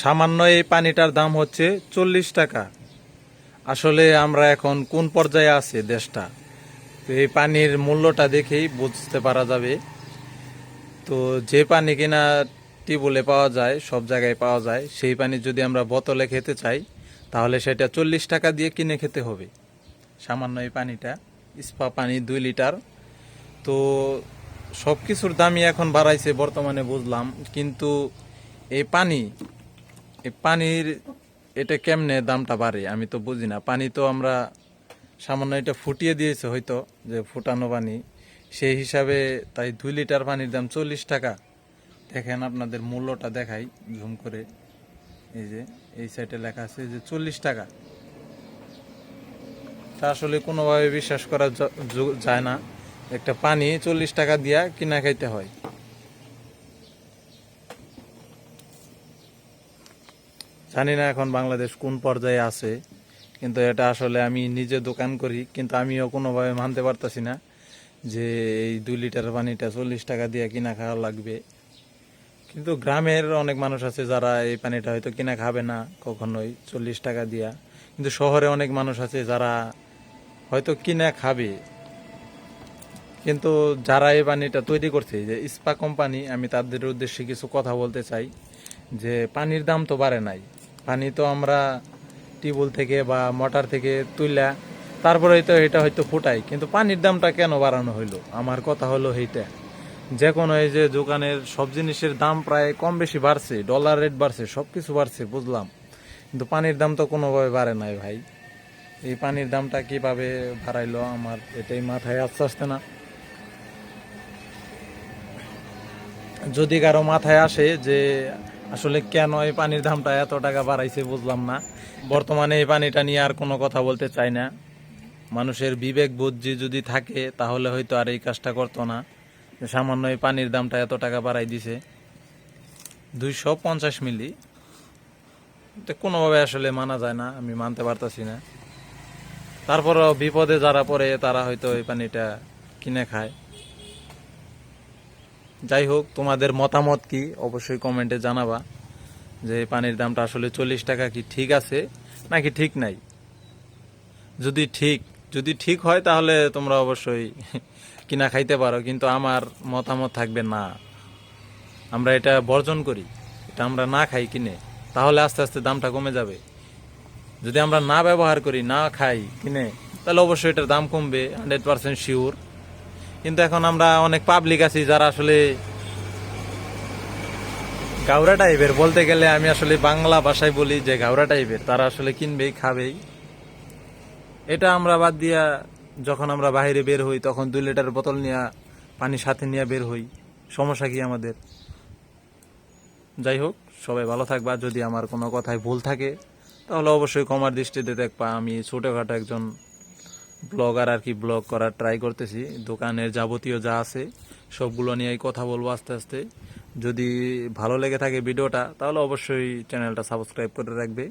সামান্য এই পানিটার দাম হচ্ছে চল্লিশ টাকা। আসলে আমরা এখন কোন পর্যায়ে আছে দেশটা? তো এই পানির মূল্যটা দেখেই বুঝতে পারা যাবে। তো যে পানি কিনা টিউবওয়েলে পাওয়া যায়, সব জায়গায় পাওয়া যায়, সেই পানি যদি আমরা বোতলে খেতে চাই, তাহলে সেটা চল্লিশ টাকা দিয়ে কিনে খেতে হবে। সামান্য এই পানিটা, স্পা পানি দুই লিটার। তো সব কিছুর দামই এখন বাড়াইছে বর্তমানে বুঝলাম, কিন্তু এই পানি পানির এটা কেমনে দামটা বাড়ে? আমি তো বুঝি না। পানি তো আমরা সামান্য এটা ফুটিয়ে দিয়েছে হয়তো, যে ফুটানো পানি। সেই হিসাবে তাই দুই লিটার পানির দাম চল্লিশ টাকা। দেখেন আপনাদের মূল্যটা দেখাই ঝুম করে। এই যে, এই সাইডে লেখা আছে যে চল্লিশ টাকা। তা আসলে কোনোভাবে বিশ্বাস করা যায় না। একটা পানি চল্লিশ টাকা দিয়া কিনা খাইতে হয়। জানি না এখন বাংলাদেশ কোন পর্যায়ে আছে, কিন্তু এটা আসলে আমি নিজে দোকান করি, কিন্তু আমিও কোনোভাবে মানতে পারতাছি না যে এই দুই লিটার পানিটা চল্লিশ টাকা দিয়ে কিনা খাওয়া লাগবে। কিন্তু গ্রামের অনেক মানুষ আছে যারা এই পানিটা হয়তো কিনা খাবে না কখনোই চল্লিশ টাকা দিয়া। কিন্তু শহরে অনেক মানুষ আছে যারা হয়তো কিনা খাবে। কিন্তু যারা এই পানিটা তৈরি করছে, যে ইস্পা কোম্পানি, আমি তাদের উদ্দেশ্যে কিছু কথা বলতে চাই যে পানির দাম তো বাড়ে নাই। পানি তো আমরা টিউবওয়েল থেকে বা মোটর থেকে তুইলা, তারপরে হয়তো এটা হয়তো ফুটাই। কিন্তু পানির দামটা কেন বাড়ানো হইল? আমার কথা হলো এইটা। যে কোনো এই যে দোকানের সব জিনিসের দাম প্রায় কম বেশি বাড়ছে ডলার রেট বাড়ছে সব কিছু বাড়ছে, বুঝলাম। কিন্তু পানির দাম তো কোনোভাবে বাড়ে নাই ভাই। এই পানির দামটা কীভাবে বাড়াইলো আমার এটাই মাথায় আসতে আসতে না। যদি কারও মাথায় আসে যে আসলে কেন এই পানির দামটা এত টাকা বাড়াইছে বুঝলাম না। বর্তমানে এই পানিটা নিয়ে আর কোনো কথা বলতে চাই না। মানুষের বিবেক, বুদ্ধি যদি থাকে, তাহলে হয়তো আর এই কাজটা করতো না। সামান্য এই পানির দামটা এত টাকা বাড়াই দিছে। দুইশো পঞ্চাশ মিলি। কোনোভাবে আসলে মানা যায় না, আমি মানতে পারতাছি না। তারপরও বিপদে যারা পড়ে, তারা হয়তো এই পানিটা কিনে খায়। যাই হোক তোমাদের মতামত কি? অবশ্যই কমেন্টে জানাবা যে পানির দামটা আসলে চল্লিশ টাকা কি ঠিক আছে নাকি ঠিক নাই? যদি ঠিক যদি ঠিক হয় তাহলে তোমরা অবশ্যই কিনা খাইতে পারো, কিন্তু আমার মতামত থাকবে না। আমরা এটা বর্জন করি, এটা আমরা না খাই কিনে, তাহলে আস্তে আস্তে দামটা কমে যাবে। যদি আমরা না ব্যবহার করি, না খাই কিনে, তাহলে অবশ্যই এটার দাম কমবে হান্ড্রেড পার্সেন্ট শিওর কিন্তু এখন আমরা অনেক পাবলিক আছি যারা আসলে গাউরা টাইপের বলতে গেলে আমি আসলে বাংলা ভাষায় বলি যে গাউরা টাইপের তারা আসলে কিনবেই, খাবেই। এটা আমরা বাদ দিয়া যখন আমরা বাইরে বের হই, তখন দুই লিটার বোতল নিয়ে, পানি সাথে নিয়ে বের হই। সমস্যা কি আমাদের? যাই হোক, সবাই ভালো থাকবা। যদি আমার কোনো কথায় ভুল থাকে, তাহলে অবশ্যই কমার দৃষ্টিতে দেখবা। আমি ছোটোখাটো একজন ব্লগার আর কি ব্লগ করার ট্রাই করতেছি। দোকানের যাবতীয় যা আছে, সবগুলো নিয়েই কথা বলব আস্তে আস্তে। যদি ভালো লেগে থাকে ভিডিওটা, তাহলে অবশ্যই চ্যানেলটা সাবস্ক্রাইব করে রাখবে।